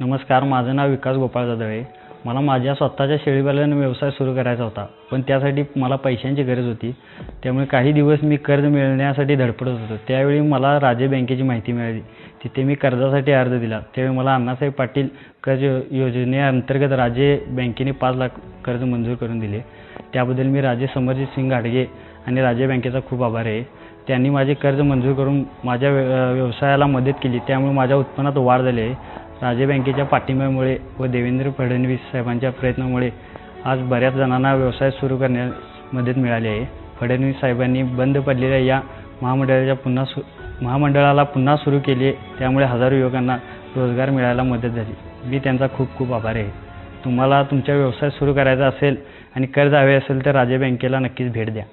नमस्कार माझं नाव विकास गोपाळ जाधव. आहे मला माझ्या स्वतःच्या शेळीपालन व्यवसाय सुरू करायचा होता पण त्यासाठी मला पैशांची गरज होती. त्यामुळे काही दिवस मी कर्ज मिळण्यासाठी धडपडत होतो. त्यावेळी मला राजे बँकेची माहिती मिळाली. तिथे मी कर्जासाठी अर्ज दिला. त्यावेळी मला अण्णासाहेब पाटील कर्ज योजनेअंतर्गत राजे बँकेने पाच लाख कर्ज मंजूर करून दिले. त्याबद्दल मी राजे समरजित सिंग घाडगे आणि राजे बँकेचा खूप आभार आहे. त्यांनी माझे कर्ज मंजूर करून माझ्या व्य- व्यवसायाला मदत केली. त्यामुळे माझ्या उत्पन्नात वाढ झाली आहे. राजे बँकेच्या पाठिंब्यामुळे व देवेंद्र फडणवीस साहेबांच्या प्रयत्नामुळे आज बऱ्याच जणांना व्यवसाय सुरू करण्यास मदत मिळाली आहे. फडणवीस साहेबांनी बंद पडलेल्या या महामंडळाच्या पुन्हा सु महामंडळाला पुन्हा सुरू केले त्यामुळे हजारो युवकांना रोजगार मिळायला मदत झाली. मी त्यांचा खूप खूप आभारी आहे. तुम्हाला तुमचा व्यवसाय सुरू करायचा असेल आणि कर्ज हवे असेल तर राजे बँकेला नक्कीच भेट द्या.